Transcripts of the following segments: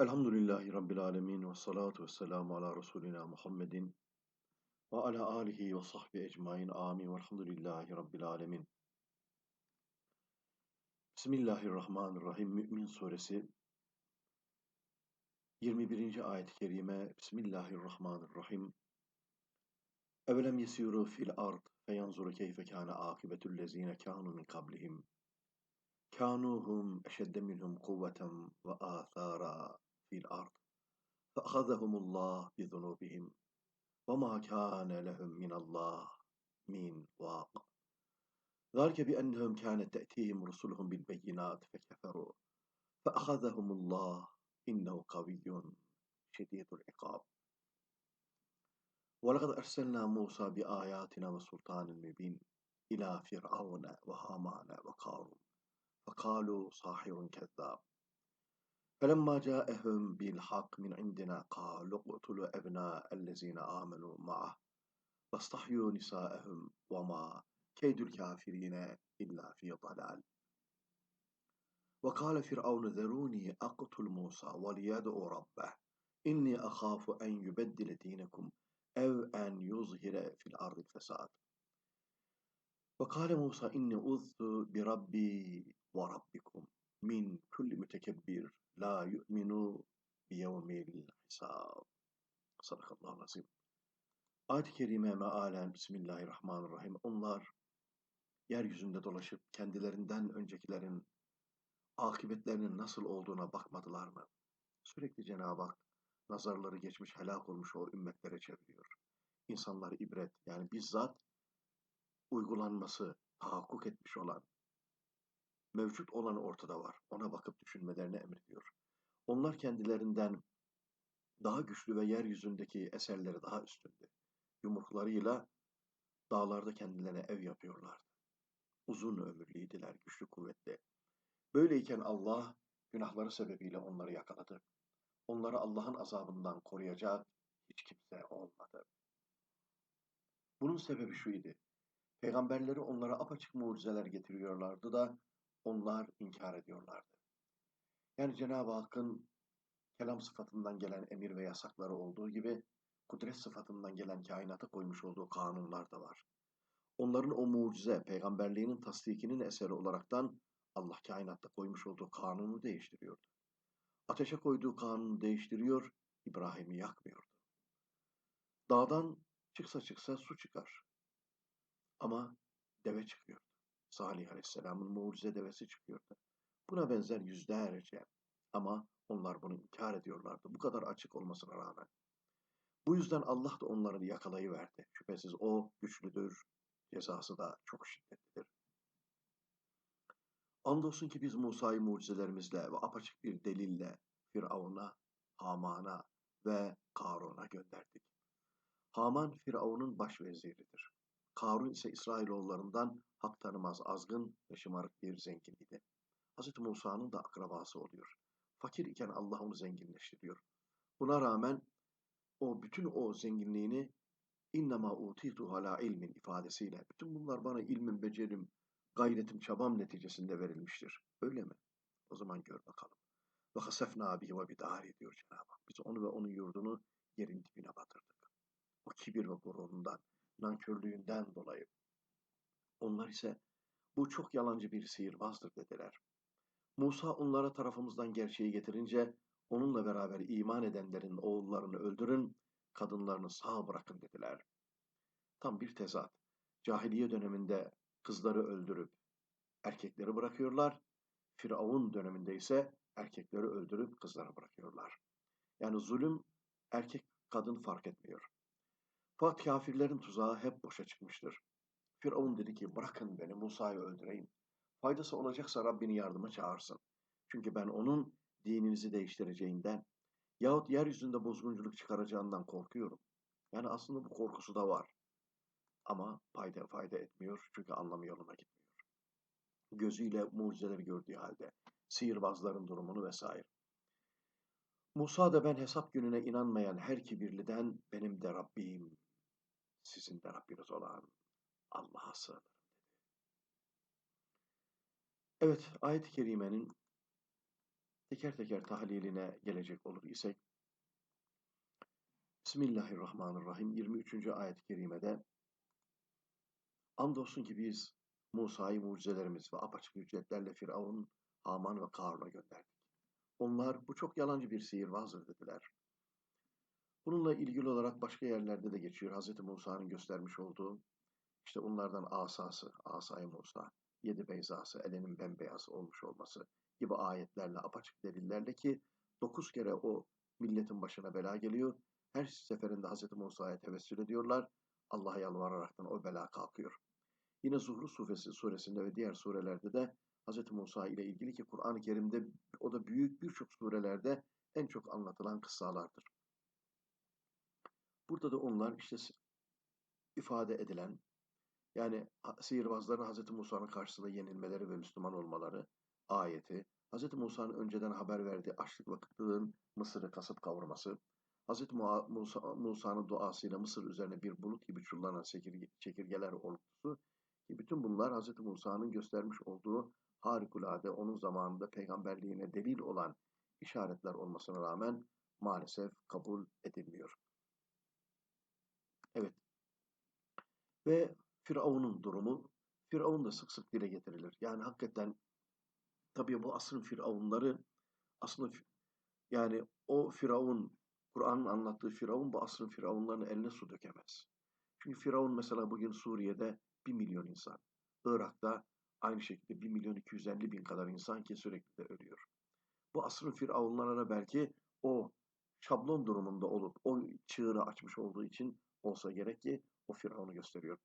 Elhamdülillahi Rabbil alemin ve salatu ve selamu ala Resulina Muhammedin ve ala alihi ve sahbi ecmain amin velhamdülillahi Rabbil alemin. Bismillahirrahmanirrahim. Mü'min suresi 21. ayet-i kerime Bismillahirrahmanirrahim. Evelem yesiru fil ard feyanzuru keyfe kâne âkibetul lezîne kânu min kablihim. Kânuhum eşedde minhum kuvveten ve âthâra fil ard. فأخذهم الله بذنوبهم وما كان لهم من الله من واق ذلك بأنهم كانت تأتيهم رسلهم بالبينات فكفروا فأخذهم الله إنه قوي شديد العقاب ولقد أرسلنا موسى بآياتنا وسلطان مبين إلى فرعون وهامان وقارون فقالوا ساحر كذاب فلما جاءهم بالحق من عندنا قالوا اقتلوا أبناء الذين آمنوا معه. واستحيوا نساءهم وما كيد الكافرين إلا في ضلال. وقال فرعون ذروني أقتل موسى وليدعو ربه. إني أخاف أن يبدل دينكم أو أن يظهر في الأرض الفساد. وقال موسى إني أذت بربي وربكم من كل متكبر la yu'minu biyevmil hisab. Sadakallahu azim. Ayet-i Kerime mealen Bismillahirrahmanirrahim. Onlar yeryüzünde dolaşıp kendilerinden öncekilerin akıbetlerinin nasıl olduğuna bakmadılar mı? Sürekli Cenab-ı Hak nazarları geçmiş helak olmuş o ümmetlere çeviriyor. İnsanlar ibret yani bizzat uygulanması tahakkuk etmiş olan mevcut olan ortada var. Ona bakıp düşünmelerini emrediyor. Onlar kendilerinden daha güçlü ve yeryüzündeki eserleri daha üstündü. Yumruklarıyla dağlarda kendilerine ev yapıyorlardı. Uzun ömürlüydüler, güçlü kuvvetli. Böyleyken Allah günahları sebebiyle onları yakaladı. Onları Allah'ın azabından koruyacak hiç kimse olmadı. Bunun sebebi şuydu. Peygamberleri onlara apaçık mucizeler getiriyorlardı da onlar inkar ediyorlardı. Yani Cenab-ı Hakk'ın kelam sıfatından gelen emir ve yasakları olduğu gibi kudret sıfatından gelen kainata koymuş olduğu kanunlar da var. Onların o mucize, peygamberliğinin tasdikinin eseri olaraktan Allah kainatta koymuş olduğu kanunu değiştiriyordu. Ateşe koyduğu kanunu değiştiriyor, İbrahim'i yakmıyordu. Dağdan çıksa çıksa su çıkar. Ama deve çıkıyor. Salih Aleyhisselam'ın mucize devesi çıkıyordu. Buna benzer yüzlerce ama onlar bunu inkar ediyorlardı. Bu kadar açık olmasına rağmen. Bu yüzden Allah da onları yakalayıverdi. Şüphesiz o güçlüdür, cezası da çok şiddetlidir. Andolsun ki biz Musa'yı mucizelerimizle ve apaçık bir delille Firavun'a, Haman'a ve Karun'a gönderdik. Haman Firavun'un baş veziridir. Karun ise İsrailoğullarından hak tanımaz azgın ve şımarık bir zengin idi. Hz. Musa'nın da akrabası oluyor. Fakir iken Allah onu zenginleştiriyor. Buna rağmen o bütün o zenginliğini innema utitu hala ilmin ifadesiyle bütün bunlar bana ilmin, becerim, gayretim, çabam neticesinde verilmiştir. Öyle mi? O zaman gör bakalım. Ve hasefna bihi ve bidari diyor Cenab-ı Hak. Biz onu ve onun yurdunu yerin dibine batırdık. O kibir ve gururundan, nankörlüğünden dolayı. Onlar ise bu çok yalancı bir sihirbazdır dediler. Musa onlara tarafımızdan gerçeği getirince onunla beraber iman edenlerin oğullarını öldürün, kadınlarını sağ bırakın dediler. Tam bir tezat. Cahiliye döneminde kızları öldürüp erkekleri bırakıyorlar. Firavun döneminde ise erkekleri öldürüp kızları bırakıyorlar. Yani zulüm erkek kadın fark etmiyor. Fakat kafirlerin tuzağı hep boşa çıkmıştır. Firavun dedi ki bırakın beni Musa'yı öldüreyim. Faydası olacaksa Rabbini yardıma çağırsın. Çünkü ben onun dininizi değiştireceğinden yahut yeryüzünde bozgunculuk çıkaracağından korkuyorum. Yani aslında bu korkusu da var. Ama fayda fayda etmiyor çünkü anlamı yoluna gitmiyor. Gözüyle mucizeleri gördüğü halde sihirbazların durumunu vesaire. Musa da ben hesap gününe inanmayan her kibirliden benim de Rabbim, sizin de Rabbiniz olan Allah'a sığınırım dedi. Evet, ayet-i kerimenin teker teker tahliline gelecek olur isek, Bismillahirrahmanirrahim 23. ayet-i kerimede Andolsun ki biz Musa'yı mucizelerimiz ve apaçık hüccetlerle Firavun, Haman ve Karun'a gönderdik. Onlar bu çok yalancı bir sihirbazdır dediler. Bununla ilgili olarak başka yerlerde de geçiyor. Hz. Musa'nın göstermiş olduğu işte onlardan asası, asay Musa, yedi beyzası, elinin bembeyaz olmuş olması gibi ayetlerle, apaçık delillerle ki dokuz kere o milletin başına bela geliyor. Her seferinde Hz. Musa'ya tevessül ediyorlar. Allah'a yalvararaktan o bela kalkıyor. Yine Zuhru suresi, suresinde ve diğer surelerde de Hz. Musa ile ilgili ki Kur'an-ı Kerim'de o da büyük birçok surelerde en çok anlatılan kıssalardır. Burada da onlar işte ifade edilen yani sihirbazların Hz. Musa'nın karşısında yenilmeleri ve Müslüman olmaları ayeti, Hz. Musa'nın önceden haber verdiği açlık ve kıtlığın Mısır'ı kasıp kavurması, Hz. Musa, Musa'nın duasıyla Mısır üzerine bir bulut gibi çullanan çekirgeler olgusu ki bütün bunlar Hz. Musa'nın göstermiş olduğu harikulade onun zamanında peygamberliğine delil olan işaretler olmasına rağmen maalesef kabul edilmiyor. Evet. Ve Firavun'un durumu, Firavun da sık sık dile getirilir. Yani hakikaten tabii bu asrın Firavunları aslında yani o Firavun, Kur'an'ın anlattığı Firavun bu asrın Firavunlarının eline su dökemez. Çünkü Firavun mesela bugün Suriye'de 1 milyon insan. Irak'ta aynı şekilde 1 milyon 250 bin kadar insan ki sürekli de ölüyor. Bu asrın firavunlarına belki o şablon durumunda olup o çığırı açmış olduğu için olsa gerek ki o firavunu gösteriyor.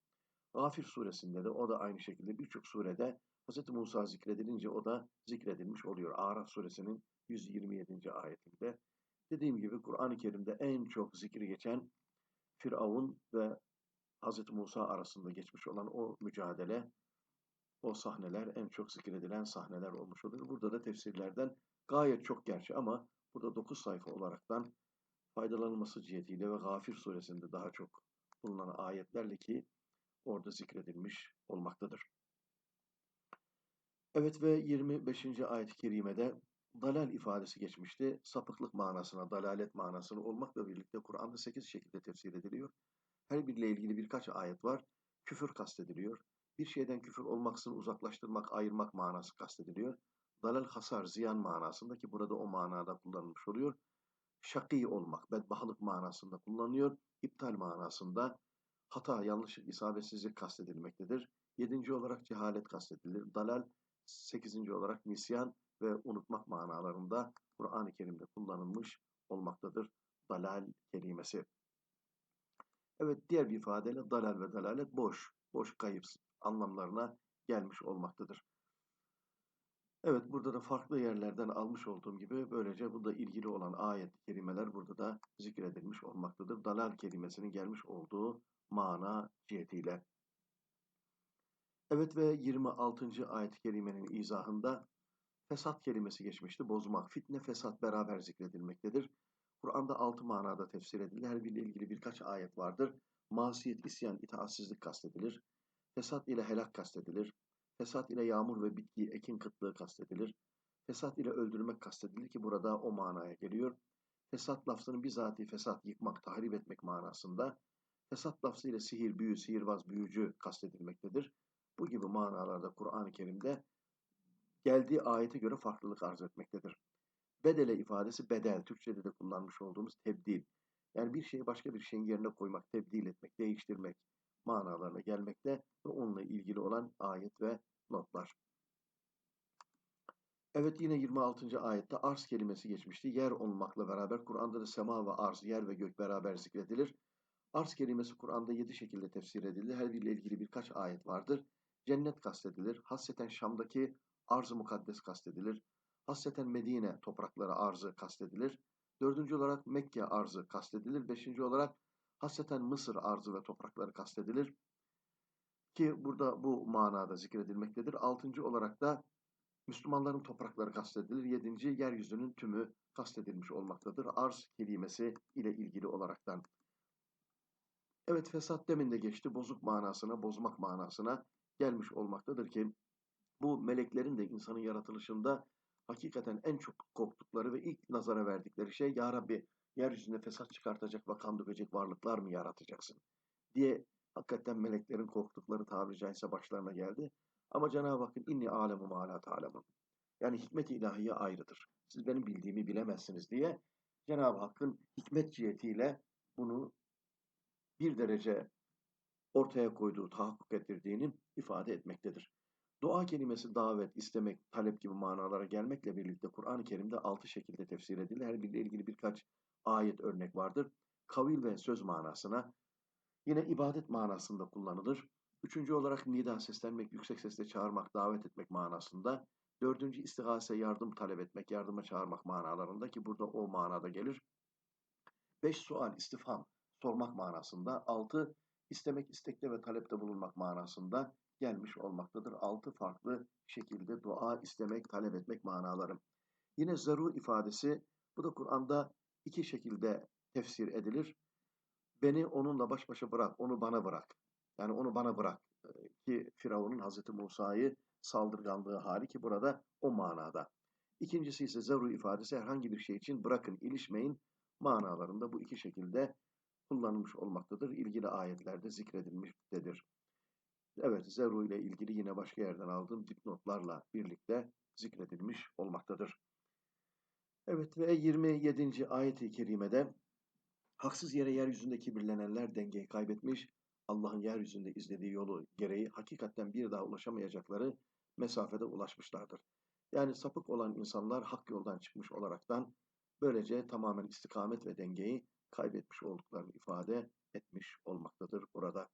Gafir suresinde de o da aynı şekilde birçok surede Hz. Musa zikredilince o da zikredilmiş oluyor. Araf suresinin 127. ayetinde. Dediğim gibi Kur'an-ı Kerim'de en çok zikri geçen Firavun ve Hz. Musa arasında geçmiş olan o mücadele, o sahneler en çok zikredilen sahneler olmuş oluyor. Burada da tefsirlerden gayet çok gerçi ama burada 9 sayfa olaraktan faydalanılması cihetiyle ve Gafir suresinde daha çok bulunan ayetlerle ki orada zikredilmiş olmaktadır. Evet ve 25. ayet-i kerimede dalal ifadesi geçmişti. Sapıklık manasına, dalalet manasına olmakla birlikte Kur'an'da 8 şekilde tefsir ediliyor. Her biriyle ilgili birkaç ayet var. Küfür kastediliyor. Bir şeyden küfür olmaksızın uzaklaştırmak, ayırmak manası kastediliyor. Dalal hasar, ziyan manasında ki burada o manada kullanılmış oluyor. Şakî olmak, bedbahalık manasında kullanılıyor. İptal manasında hata, yanlışlık, isabetsizlik kastedilmektedir. Yedinci olarak cehalet kastedilir. Dalal, sekizinci olarak nisyan ve unutmak manalarında Kur'an-ı Kerim'de kullanılmış olmaktadır. Dalal kelimesi. Evet diğer bir ifadeyle dalal ve dalalet boş, boş kayıp anlamlarına gelmiş olmaktadır. Evet burada da farklı yerlerden almış olduğum gibi böylece bu da ilgili olan ayet kelimeler burada da zikredilmiş olmaktadır. Dalal kelimesinin gelmiş olduğu mana cihetiyle. Evet ve 26. ayet-i kerimenin izahında fesat kelimesi geçmişti. Bozmak, fitne, fesat beraber zikredilmektedir. Kur'an'da altı manada tefsir edilir. Her biriyle ilgili birkaç ayet vardır. Masiyet, isyan, itaatsizlik kastedilir. Fesat ile helak kastedilir. Fesat ile yağmur ve bitki, ekin kıtlığı kastedilir. Fesat ile öldürmek kastedilir ki burada o manaya geliyor. Fesat lafzının bizatihi fesat, yıkmak, tahrip etmek manasında. Fesat lafzı ile sihir, büyü, sihirbaz, büyücü kastedilmektedir. Bu gibi manalarda Kur'an-ı Kerim'de geldiği ayete göre farklılık arz etmektedir. Bedele ifadesi bedel, Türkçe'de de kullanmış olduğumuz tebdil. Yani bir şeyi başka bir şeyin yerine koymak, tebdil etmek, değiştirmek manalarına gelmekte ve onunla ilgili olan ayet ve notlar. Evet yine 26. ayette arz kelimesi geçmişti. Yer olmakla beraber Kur'an'da da sema ve arz, yer ve gök beraber zikredilir. Arz kelimesi Kur'an'da 7 şekilde tefsir edildi. Her biriyle ilgili birkaç ayet vardır. Cennet kastedilir. Hasreten Şam'daki arz-ı mukaddes kastedilir. Hasreten Medine toprakları arzı kastedilir. Dördüncü olarak Mekke arzı kastedilir. Beşinci olarak hasreten Mısır arzı ve toprakları kastedilir. Ki burada bu manada zikredilmektedir. Altıncı olarak da Müslümanların toprakları kastedilir. Yedinci yeryüzünün tümü kastedilmiş olmaktadır. Arz kelimesi ile ilgili olaraktan. Evet fesat demin de geçti. Bozuk manasına, bozmak manasına gelmiş olmaktadır ki bu meleklerin de insanın yaratılışında hakikaten en çok korktukları ve ilk nazara verdikleri şey Ya Rabbi yeryüzünde fesat çıkartacak ve kan dökecek varlıklar mı yaratacaksın diye hakikaten meleklerin korktukları tabiri caizse başlarına geldi. Ama Cenab-ı Hakk'ın inni alemu ma la ta'lemun. Yani hikmet-i ilahiye ayrıdır. Siz benim bildiğimi bilemezsiniz diye Cenab-ı Hakk'ın hikmet cihetiyle bunu bir derece ortaya koyduğu, tahakkuk ettirdiğini ifade etmektedir. Dua kelimesi davet, istemek, talep gibi manalara gelmekle birlikte Kur'an-ı Kerim'de altı şekilde tefsir edilir. Her biriyle ilgili birkaç ayet örnek vardır. Kavil ve söz manasına, yine ibadet manasında kullanılır. Üçüncü olarak nida seslenmek, yüksek sesle çağırmak, davet etmek manasında. Dördüncü istigase yardım talep etmek, yardıma çağırmak manalarında ki burada o manada gelir. Beş sual, istifham, sormak manasında. Altı istemek, istekte ve talepte bulunmak manasında gelmiş olmaktadır. Altı farklı şekilde dua, istemek, talep etmek manaları. Yine zaru ifadesi, bu da Kur'an'da iki şekilde tefsir edilir. Beni onunla baş başa bırak, onu bana bırak. Yani onu bana bırak. Ki Firavun'un Hazreti Musa'yı saldırganlığı hali ki burada o manada. İkincisi ise zaru ifadesi herhangi bir şey için bırakın, ilişmeyin manalarında bu iki şekilde kullanılmış olmaktadır. İlgili ayetlerde zikredilmiştedir. Evet, zeru ile ilgili yine başka yerden aldığım dipnotlarla birlikte zikredilmiş olmaktadır. Evet ve 27. ayet-i kerimede haksız yere yeryüzünde kibirlenenler dengeyi kaybetmiş, Allah'ın yeryüzünde izlediği yolu gereği hakikaten bir daha ulaşamayacakları mesafede ulaşmışlardır. Yani sapık olan insanlar hak yoldan çıkmış olaraktan böylece tamamen istikamet ve dengeyi kaybetmiş olduklarını ifade etmiş olmaktadır burada.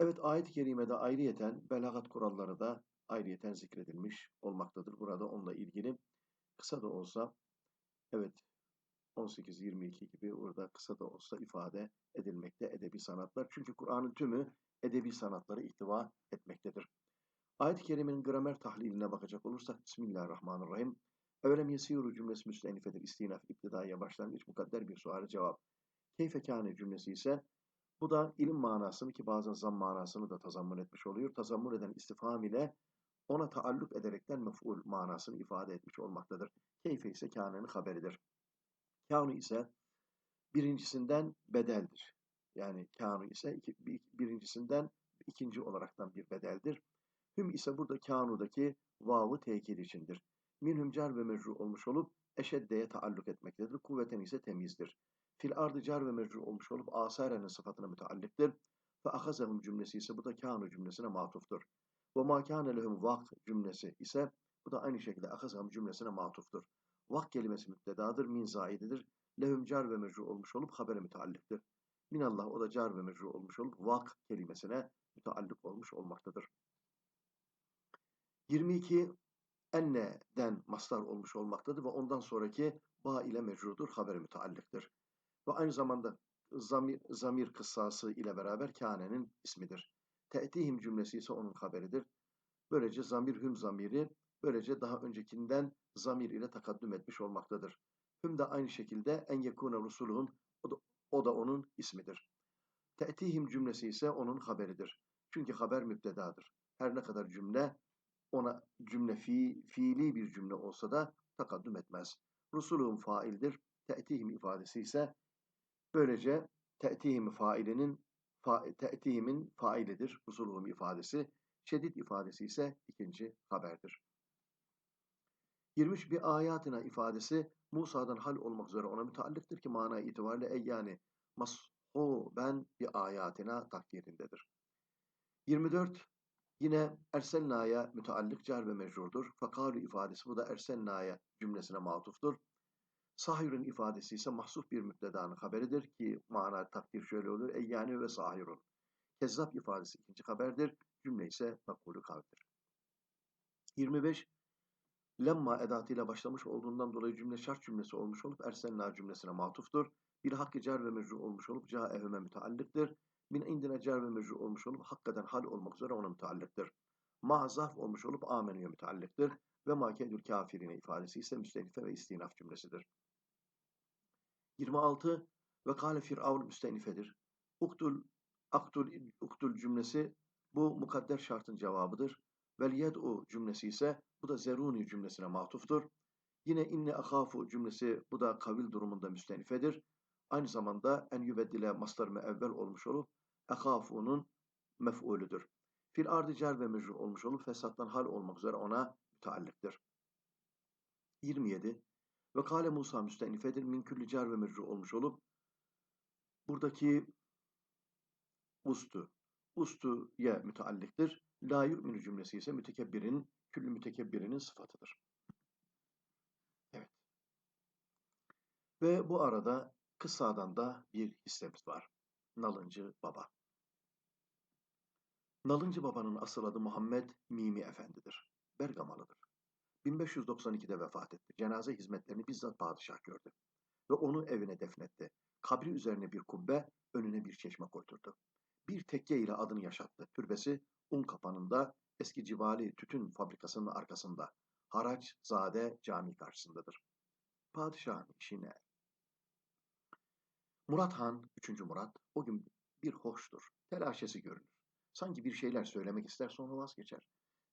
Evet ayet-i kerimede ayrıyeten belagat kuralları da ayrıyeten zikredilmiş olmaktadır. Burada onunla ilgili kısa da olsa evet 18-22 gibi orada kısa da olsa ifade edilmekte edebi sanatlar. Çünkü Kur'an'ın tümü edebi sanatları ihtiva etmektedir. Ayet-i kerimenin gramer tahliline bakacak olursak Bismillahirrahmanirrahim. Evelem yesiru cümlesi müstenifedir. İstinaf, iptidaiye başlangıç, mukadder bir suale cevap. Keyfe kâne cümlesi ise bu da ilim manasını ki bazen zam manasını da tazammun etmiş oluyor. Tazammun eden istifham ile ona taalluk ederekten mef'ul manasını ifade etmiş olmaktadır. Keyfe ise kânenin haberidir. Kânu ise birincisinden bedeldir. Yani kânu ise birincisinden ikinci olaraktan bir bedeldir. Hüm ise burada kânudaki vav'ı tekil içindir. Minhum car ve mecru olmuş olup eşeddeye taalluk etmektedir. Kuvveten ise temizdir. Fil ardı car ve mecru olmuş olup asarenin sıfatına mütealliktir. Fe ahazehum cümlesi ise bu da kânu cümlesine matuftur. Ve ma kâne lehum vak cümlesi ise bu da aynı şekilde ahazehum cümlesine matuftur. Vak kelimesi müptedadır, min zaididir. Lehum car ve mecru olmuş olup habere mütealliktir. Minallah o da car ve mecru olmuş olup vak kelimesine müteallik olmuş olmaktadır. 22 enne'den mastar olmuş olmaktadır ve ondan sonraki ba ile mecrudur, haber müteallıktır. Ve aynı zamanda zamir, zamir kıssası ile beraber kânenin ismidir. Te'tihim cümlesi ise onun haberidir. Böylece zamir hüm zamiri böylece daha öncekinden zamir ile takaddüm etmiş olmaktadır. Hüm de aynı şekilde en yekûne rusuluhun o da, o da onun ismidir. Te'tihim cümlesi ise onun haberidir. Çünkü haber müptedadır. Her ne kadar cümle ona cümle fi, fiili bir cümle olsa da takaddüm etmez. Rusulun faildir. Te'tihim ifadesi ise böylece te'tihim failinin fa, te'tihimin failidir. Rusulun ifadesi. Şedid ifadesi ise ikinci haberdir. 23 bir ayatına ifadesi Musa'dan hal olmak üzere ona müteallıktır ki mana itibariyle ey yani ben bir ayatına takdirindedir. 24 Yine erselnaya müteallık car ve mecrurdur. Fakalu ifadesi bu da erselnaya cümlesine matuftur. Sahirun ifadesi ise mahsuf bir müptedanın haberidir ki mana takdir şöyle olur. Eyyani ve sahirun. Kezzap ifadesi ikinci haberdir. Cümle ise makulü kavdir. 25. Lemma edatıyla başlamış olduğundan dolayı cümle şart cümlesi olmuş olup ersenna cümlesine matuftur. Bir hakkı car ve mecru olmuş olup caehüme müteallıktır min indine cer ve mecru olmuş olup hakikaten hal olmak üzere ona müteallıktır. Ma zarf olmuş olup amenüye müteallıktır. Ve makedül kafirine ifadesi ise müstenife ve istinaf cümlesidir. 26. Ve kâle firavun müstenifedir. Uktul, aktul, uktul cümlesi bu mukadder şartın cevabıdır. Vel yed'u cümlesi ise bu da zeruni cümlesine matuftur. Yine inni ahafu cümlesi bu da kavil durumunda müstenifedir. Aynı zamanda en yübeddile mastar evvel olmuş olup ahafu'nun mef'ulüdür. Fil ardı cer ve mecrur olmuş olup fesattan hal olmak üzere ona müteallıktır. 27. Ve kale Musa müstenifedir. Min külli cer ve mecrur olmuş olup buradaki ustu ustuya müteallıktır. La yu'minu cümlesi ise mütekebbirin, küllü mütekebbirinin sıfatıdır. Evet. Ve bu arada kıssadan da bir hissemiz var. Nalıncı Baba. Nalıncı Baba'nın asıl adı Muhammed Mimi Efendi'dir. Bergamalıdır. 1592'de vefat etti. Cenaze hizmetlerini bizzat padişah gördü. Ve onu evine defnetti. Kabri üzerine bir kubbe, önüne bir çeşme koydurdu. Bir tekke ile adını yaşattı. Türbesi un kapanında eski civali tütün fabrikasının arkasında. Haraç Zade cami karşısındadır. Padişahın işine. Murat Han, 3. Murat, o gün bir hoştur. Telaşesi görünür. Sanki bir şeyler söylemek ister sonra vazgeçer.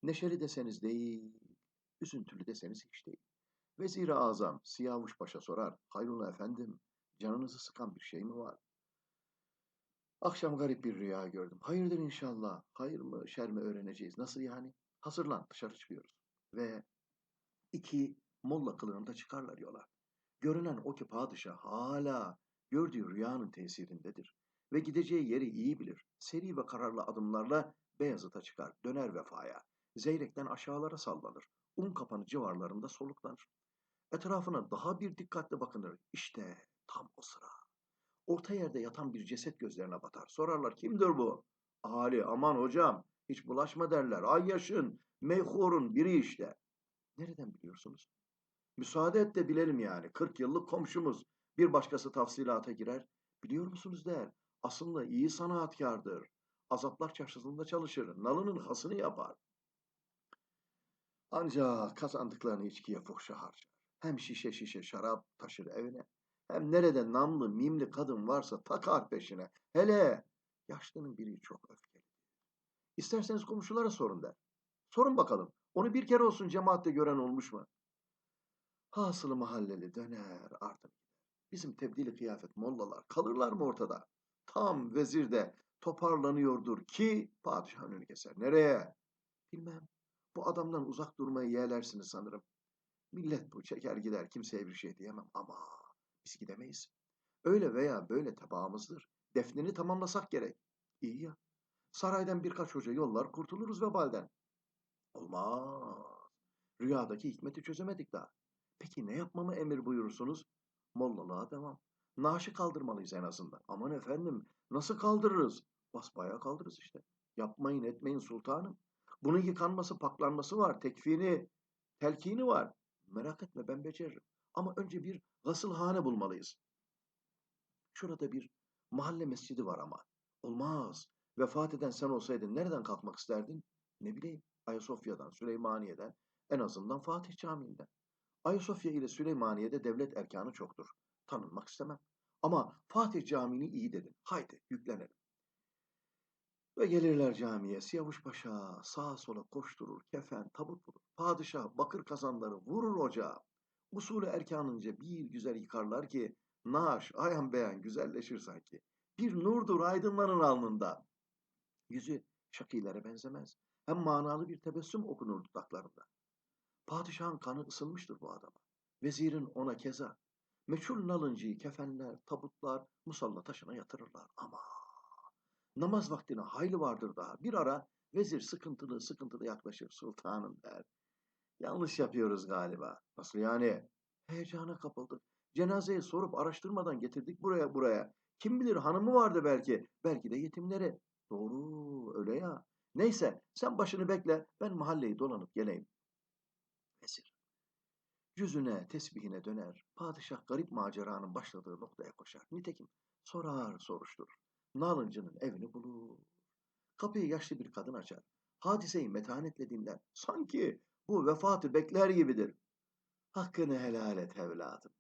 Neşeli deseniz değil, üzüntülü deseniz hiç değil. Vezir-i Azam Siyavuş Paşa sorar. Hayrullah efendim, canınızı sıkan bir şey mi var? Akşam garip bir rüya gördüm. Hayırdır inşallah. Hayır mı, şer mi öğreneceğiz. Nasıl yani? Hazırlan, dışarı çıkıyoruz. Ve iki molla kılığında çıkarlar yola. Görünen o ki padişah hala gördüğü rüyanın tesirindedir. Ve gideceği yeri iyi bilir. Seri ve kararlı adımlarla Beyazıt'a çıkar, döner vefaya. Zeyrek'ten aşağılara sallanır. Un kapanı civarlarında soluklanır. Etrafına daha bir dikkatle bakınır. İşte tam o sıra. Orta yerde yatan bir ceset gözlerine batar. Sorarlar kimdir bu? Ali aman hocam hiç bulaşma derler. Ay yaşın meyhurun biri işte. Nereden biliyorsunuz? Müsaade et de bilelim yani. 40 yıllık komşumuz. Bir başkası tafsilata girer. Biliyor musunuz der. Aslında iyi sanatkardır. Azaplar çarşısında çalışır. Nalının hasını yapar. Ancak kazandıklarını içkiye fuhşa harcar. Hem şişe şişe şarap taşır evine. Hem nerede namlı mimli kadın varsa takar peşine. Hele yaşlının biri çok öfkeli. İsterseniz komşulara sorun der. Sorun bakalım. Onu bir kere olsun cemaatte gören olmuş mu? Hasılı mahalleli döner artık. Bizim tebdili kıyafet mollalar kalırlar mı ortada? Tam vezir de toparlanıyordur ki padişah önünü keser. Nereye? Bilmem. Bu adamdan uzak durmayı yeğlersiniz sanırım. Millet bu çeker gider kimseye bir şey diyemem ama biz gidemeyiz. Öyle veya böyle tabağımızdır. Defnini tamamlasak gerek. İyi ya. Saraydan birkaç hoca yollar kurtuluruz vebalden. Olmaz. Rüyadaki hikmeti çözemedik daha. Peki ne yapmamı emir buyurursunuz? Mollalığa devam. Naaşı kaldırmalıyız en azından. Aman efendim nasıl kaldırırız? Basbaya kaldırırız işte. Yapmayın etmeyin sultanım. Bunun yıkanması paklanması var. Tekfini, telkini var. Merak etme ben beceririm. Ama önce bir gasılhane bulmalıyız. Şurada bir mahalle mescidi var ama. Olmaz. Vefat eden sen olsaydın nereden kalkmak isterdin? Ne bileyim. Ayasofya'dan, Süleymaniye'den, en azından Fatih Camii'nden. Ayasofya ile Süleymaniye'de devlet erkanı çoktur. Tanınmak istemem. Ama Fatih Camii'ni iyi dedin. Haydi yüklenelim. Ve gelirler camiye. Siyavuş Paşa sağa sola koşturur, kefen, tabut bulur. Padişah bakır kazanları vurur ocağa. Usulü erkanınca bir güzel yıkarlar ki naaş, ayan beyan güzelleşir sanki. Bir nurdur aydınlanın alnında. Yüzü şakilere benzemez. Hem manalı bir tebessüm okunur dudaklarında. Padişahın kanı ısınmıştır bu adama. Vezirin ona keza. Meçhul nalıncıyı kefenler, tabutlar, musalla taşına yatırırlar. Ama namaz vaktine hayli vardır daha. Bir ara vezir sıkıntılı sıkıntılı yaklaşır sultanım der. Yanlış yapıyoruz galiba. Nasıl yani? Heyecana kapıldık. Cenazeyi sorup araştırmadan getirdik buraya buraya. Kim bilir hanımı vardı belki. Belki de yetimleri. Doğru öyle ya. Neyse sen başını bekle ben mahalleyi dolanıp geleyim. Vezir. Yüzüne, tesbihine döner. Padişah garip maceranın başladığı noktaya koşar. Nitekim sorar soruşturur. Nalıncının evini bulur. Kapıyı yaşlı bir kadın açar. Hadiseyi metanetle dinler. Sanki bu vefatı bekler gibidir. Hakkını helal et evladım.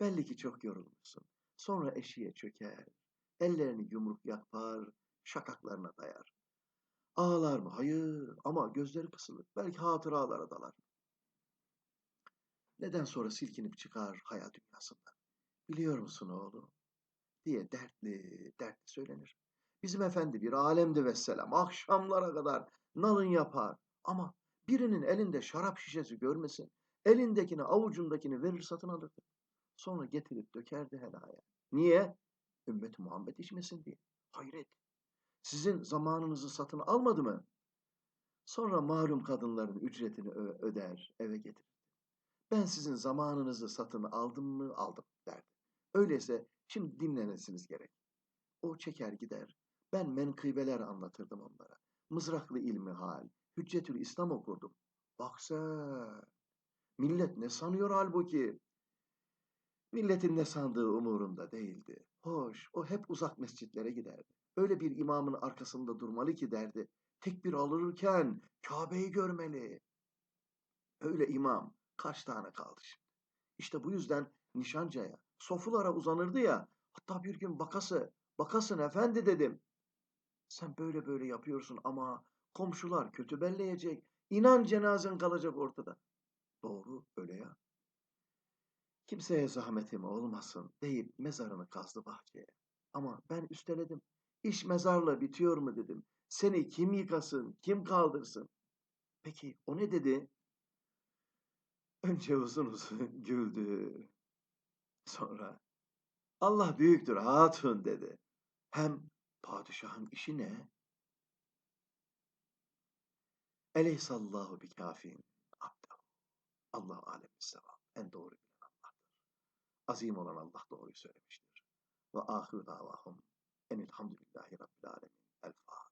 Belli ki çok yorulmuşsun. Sonra eşiğe çöker. Ellerini yumruk yapar, şakaklarına dayar. Ağlar mı? Hayır ama gözleri kısılır. Belki hatıralara dalar. Neden sonra silkinip çıkar hayal dünyasından? Biliyor musun oğlum? diye dertli dertli söylenir. Bizim efendi bir alemdi vesselam. Akşamlara kadar nalın yapar. Ama birinin elinde şarap şişesi görmesin. Elindekini avucundakini verir satın alırdı. Sonra getirip dökerdi helaya. Niye? Ümmet-i Muhammed içmesin diye. Hayret. Sizin zamanınızı satın almadı mı? Sonra malum kadınların ücretini öder, eve getirir. Ben sizin zamanınızı satın aldım mı? Aldım derdi. Öyleyse şimdi dinlenesiniz gerek. O çeker gider. Ben menkıbeler anlatırdım onlara. Mızraklı ilmi hal, Hüccetül İslam okurdum. Bak sen. Millet ne sanıyor halbuki? Milletin ne sandığı umurunda değildi. Hoş, o hep uzak mescitlere giderdi. Öyle bir imamın arkasında durmalı ki derdi. Tekbir alırken Kabe'yi görmeli. Öyle imam kaç tane kaldı şimdi? İşte bu yüzden nişancaya, sofulara uzanırdı ya. Hatta bir gün bakası, bakasın efendi dedim. Sen böyle böyle yapıyorsun ama komşular kötü belleyecek. İnan cenazen kalacak ortada. Doğru öyle ya. Kimseye zahmetim olmasın deyip mezarını kazdı bahçeye. Ama ben üsteledim. İş mezarla bitiyor mu dedim. Seni kim yıkasın, kim kaldırsın? Peki o ne dedi? Önce uzun uzun güldü. Sonra Allah büyüktür hatun dedi. Hem padişahın işi ne? Eleysallahu bi kafin abdahu. Allah alem sevap. En doğru bilen Allah'tır. Azim olan Allah doğruyu söylemiştir. Ve ahiru davahum enilhamdülillahi rabbil alemin. El Fatiha.